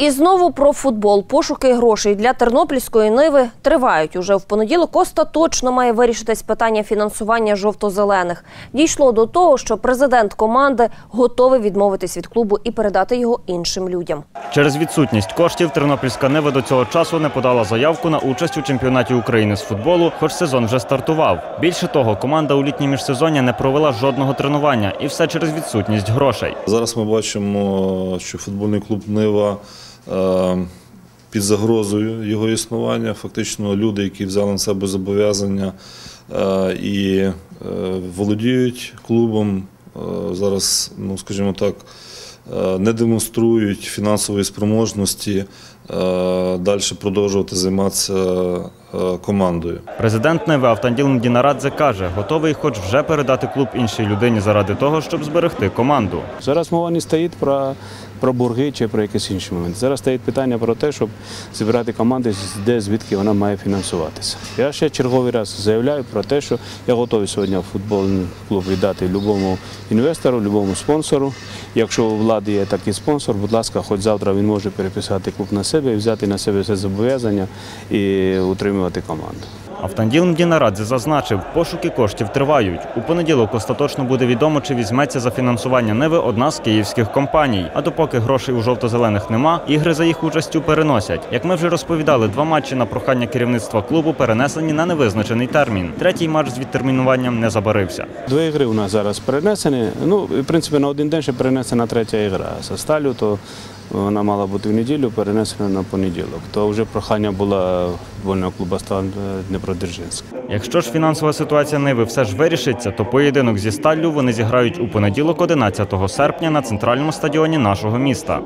І знову про футбол. Пошуки грошей для тернопільської ниви тривають. Уже в понеділок остаточно має вирішитись питання фінансування жовто-зелених. Дійшло до того, що президент команди готовий відмовитись від клубу і передати його іншим людям. Через відсутність коштів Тернопільська Нива до цього часу не подала заявку на участь у чемпіонаті України з футболу, хоч сезон вже стартував. Більше того, команда у літнє міжсезоння не провела жодного тренування, і все через відсутність грошей. Зараз ми бачимо, що футбольний клуб Нива під загрозою його існування. Фактично, люди, які взяли на себе зобов'язання е, і е, володіють клубом, е, зараз, ну скажімо так, е, не демонструють фінансової спроможності е, далі продовжувати займатися е, командою. Президент Неви Автанділ Мдінарадзе каже, готовий, хоч вже передати клуб іншій людині заради того, щоб зберегти команду. Зараз мова не стоїть про, про борги чи про якісь інші моменти. Зараз стоїть питання про те, щоб зібрати команди, де звідки вона має фінансуватися. Я ще черговий раз заявляю про те, що я готовий сьогодні футбольний клуб віддати будь-якому інвестору, будь-якому спонсору. Якщо у влади є такий спонсор, будь ласка, хоч завтра він може переписати клуб на себе і взяти на себе все зобов'язання і утримувати команду. Автанділ Мдінарадзе зазначив, пошуки коштів тривають. У понеділок остаточно буде відомо, чи візьметься за фінансування Неви одна з київських компаній. А допоки грошей у жовто-зелених нема, ігри за їх участю переносять. Як ми вже розповідали, два матчі на прохання керівництва клубу перенесені на невизначений термін. Третій матч з відтермінуванням не забарився. Дві ігри у нас зараз перенесені. Ну, в принципі, на один день ще перенесена третя ігра. Со сталю, то вона мала бути в неділю, перенесена на понеділок. То вже прохання було вольного клубу «Стан» Днепродзержинськ. Якщо ж фінансова ситуація Ниви все ж вирішиться, то поєдинок зі Сталлю вони зіграють у понеділок, 11 серпня, на центральному стадіоні нашого міста.